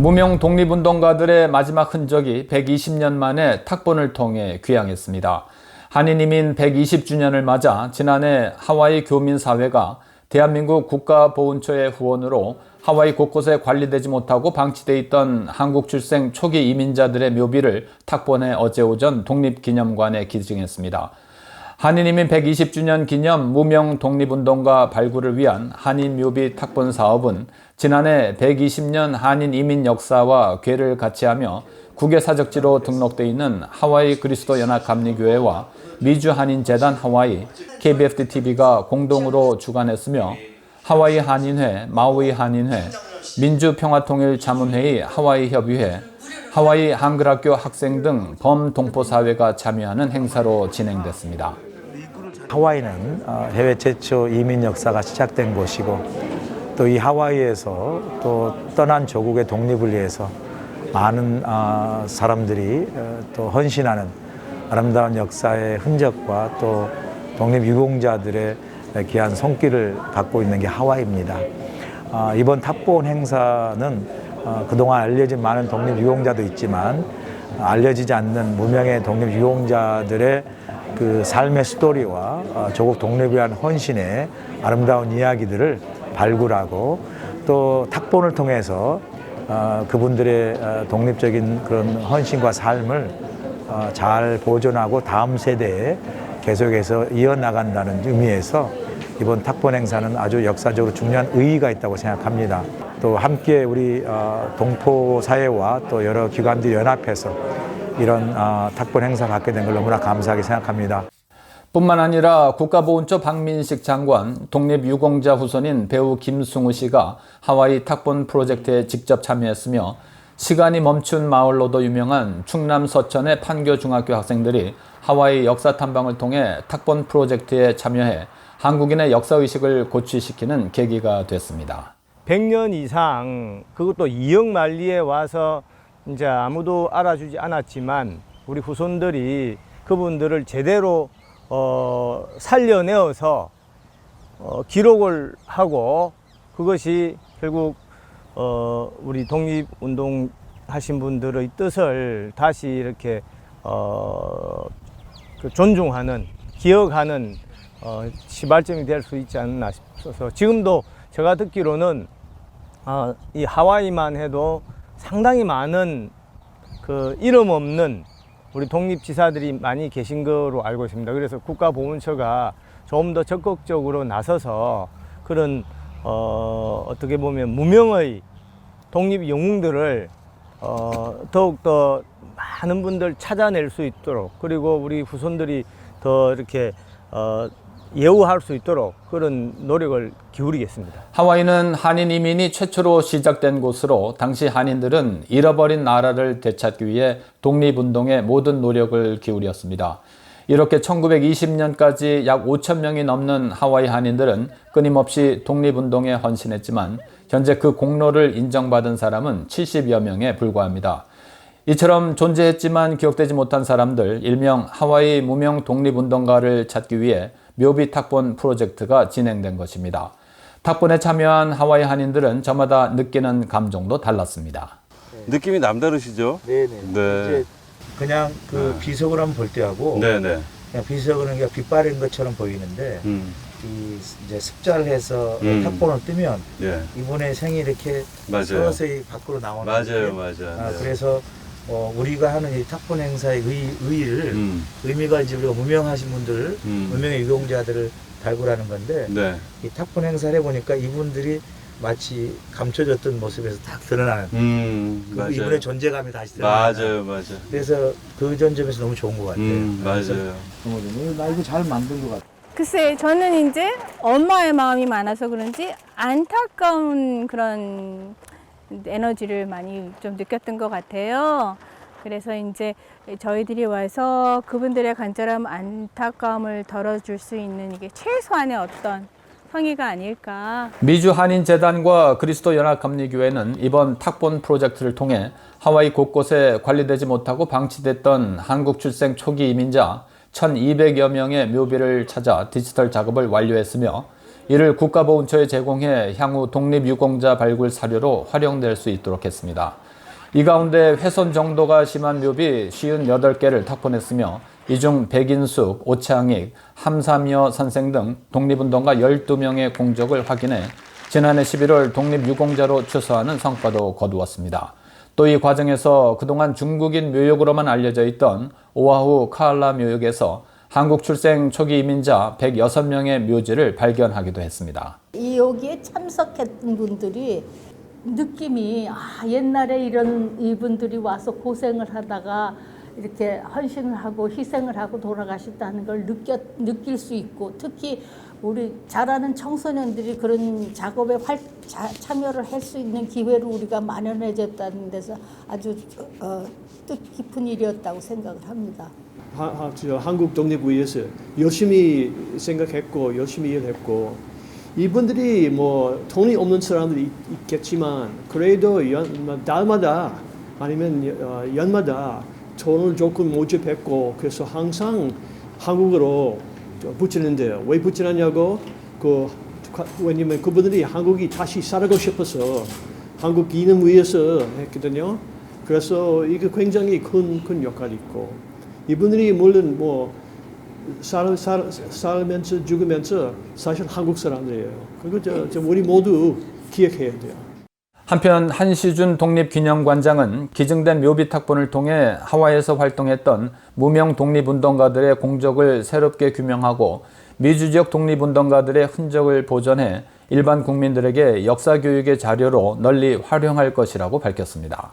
무명 독립운동가들의 마지막 흔적이 120년 만에 탁본을 통해 귀향했습니다. 한인이민 120주년을 맞아 지난해 하와이 교민사회가 대한민국 국가보훈처의 후원으로 하와이 곳곳에 관리되지 못하고 방치돼 있던 한국 출생 초기 이민자들의 묘비를 탁본에 어제 오전 독립기념관에 기증했습니다. 한인이민 120주년 기념 무명 독립운동가 발굴을 위한 한인 묘비 탁본 사업은 지난해 120년 한인 이민 역사와 궤를 같이 하며 국외사적지로 등록돼 있는 하와이 그리스도 연합 감리교회와 미주 한인 재단 하와이 KBFT TV가 공동으로 주관했으며 하와이 한인회, 마우이 한인회, 민주평화통일 자문회의 하와이 협의회, 하와이 한글학교 학생 등 범동포사회가 참여하는 행사로 진행됐습니다. 하와이는 어, 해외 최초 이민 역사가 시작된 곳이고 또 이 하와이에서 또 떠난 조국의 독립을 위해서 많은 아, 사람들이 어, 또 헌신하는 아름다운 역사의 흔적과 또 독립 유공자들의 귀한 손길을 갖고 있는 게 하와이입니다. 아, 이번 탑본 행사는 어, 그동안 알려진 많은 독립 유공자도 있지만 알려지지 않는 무명의 독립 유공자들의 그 삶의 스토리와 어, 조국 독립을 위한 헌신의 아름다운 이야기들을 발굴하고 또 탁본을 통해서 어, 그분들의 어, 독립적인 그런 헌신과 삶을 어, 잘 보존하고 다음 세대에 계속해서 이어나간다는 의미에서 이번 탁본 행사는 아주 역사적으로 중요한 의의가 있다고 생각합니다. 또 함께 우리 어, 동포 사회와 또 여러 기관들이 연합해서 이런 어, 탁본 행사 갖게 된 걸 너무나 감사하게 생각합니다. 뿐만 아니라 국가보훈처 박민식 장관, 독립유공자 후손인 배우 김승우 씨가 하와이 탁본 프로젝트에 직접 참여했으며 시간이 멈춘 마을로도 유명한 충남 서천의 판교 중학교 학생들이 하와이 역사 탐방을 통해 탁본 프로젝트에 참여해 한국인의 역사의식을 고취시키는 계기가 됐습니다. 100년 이상 그것도 이역 만리에 와서 이제 아무도 알아주지 않았지만 우리 후손들이 그분들을 제대로 어, 살려내어서 어, 기록을 하고 그것이 결국 어, 우리 독립운동 하신 분들의 뜻을 다시 이렇게 어, 그 존중하는 기억하는 어, 시발점이 될 수 있지 않나 싶어서 지금도 제가 듣기로는 어, 이 하와이만 해도 상당히 많은 그 이름 없는 우리 독립지사들이 많이 계신 거로 알고 있습니다. 그래서 국가보훈처가 좀 더 적극적으로 나서서 그런 어, 어떻게 보면 무명의 독립 영웅들을 어, 더욱더 많은 분들 찾아낼 수 있도록 그리고 우리 후손들이 더 이렇게 어, 예우할 수 있도록 그런 노력을 기울이겠습니다. 하와이는 한인 이민이 최초로 시작된 곳으로 당시 한인들은 잃어버린 나라를 되찾기 위해 독립운동에 모든 노력을 기울였습니다. 이렇게 1920년까지 약 5천 명이 넘는 하와이 한인들은 끊임없이 독립운동에 헌신했지만 현재 그 공로를 인정받은 사람은 70여 명에 불과합니다. 이처럼 존재했지만 기억되지 못한 사람들 일명 하와이 무명 독립운동가를 찾기 위해 묘비 탁본 프로젝트가 진행된 것입니다. 탁본에 참여한 하와이 한인들은 저마다 느끼는 감정도 달랐습니다. 느낌이 남다르시죠? 네네. 네. 이제 그냥 그 비석을 한번 볼 때하고 네네. 그냥 비석은 그냥 빛바랜 것처럼 보이는데 음, 이 이제 습자를 해서 음. 탁본을 뜨면 예. 이분의 생이 이렇게 맞아요. 서서히 밖으로 나오는 맞아요, 게, 맞아요. 아, 네. 그래서 어, 우리가 하는 이 탁본 행사의 의, 의의를 음, 의미가 이제 우리가 무명하신 분들을 음. 무명의 유공자들을 발굴하는 건데 네. 이 탁본 행사를 해보니까 이분들이 마치 감춰졌던 모습에서 딱 드러나는 음, 그 맞아요. 이분의 존재감이 다시 드러나는 맞아요, 맞아요. 그래서 그 전점에서 너무 좋은 것 같아요. 음, 맞아요. 나 이거 잘 만든 것 같아. 글쎄, 저는 이제 엄마의 마음이 많아서 그런지 안타까운 그런 에너지를 많이 좀 느꼈던 것 같아요. 그래서 이제 저희들이 와서 그분들의 간절함, 안타까움을 덜어줄 수 있는 이게 최소한의 어떤 성의가 아닐까. 미주 한인 재단과 그리스도 연합 감리교회는 이번 탁본 프로젝트를 통해 하와이 곳곳에 관리되지 못하고 방치됐던 한국 출생 초기 이민자 1,200여 명의 묘비를 찾아 디지털 작업을 완료했으며 이를 국가보훈처에 제공해 향후 독립 유공자 발굴 사료로 활용될 수 있도록 했습니다. 이 가운데 훼손 정도가 심한 묘비 58개를 탁본했으며 이 중 백인숙, 오창익, 함삼여 선생 등 독립운동가 12명의 공적을 확인해 지난해 11월 독립유공자로 추서하는 성과도 거두었습니다. 또 이 과정에서 그동안 중국인 묘역으로만 알려져 있던 오아후 카알라 묘역에서 한국 출생 초기 이민자 106명의 묘지를 발견하기도 했습니다. 이 여기에 참석했던 분들이 느낌이 아 옛날에 이런 이분들이 와서 고생을 하다가 이렇게 헌신을 하고 희생을 하고 돌아가셨다는 걸 느껴 느낄 수 있고 특히 우리 잘하는 청소년들이 그런 작업에 활, 자, 참여를 할 수 있는 기회를 우리가 마련해줬다는 데서 아주 어, 뜻깊은 일이었다고 생각을 합니다. 하, 하, 저 한국 독립을 위해서 열심히 생각했고 열심히 일했고 이분들이 뭐 돈이 없는 사람들이 있, 있겠지만 그래도 연, 뭐 달마다 아니면 여- 어, 연마다 돈을 조금 모집했고 그래서 항상 한국으로 저 붙이는데요. 왜 붙이느냐고 그 가- 왜냐면 그분들이 한국이 다시 살고 싶어서 한국 이름 위해서 했거든요. 그래서 이게 굉장히 큰, 큰 역할이 있고 이분들이 물론 뭐 살, 살, 살면서 죽으면서 사실 한국 사람들이에요. 그리고 저, 저 우리 모두 기억해야 돼요. 한편 한시준 독립기념관장은 기증된 묘비 탁본을 통해 하와이에서 활동했던 무명 독립운동가들의 공적을 새롭게 규명하고 미주 지역 독립운동가들의 흔적을 보존해 일반 국민들에게 역사 교육의 자료로 널리 활용할 것이라고 밝혔습니다.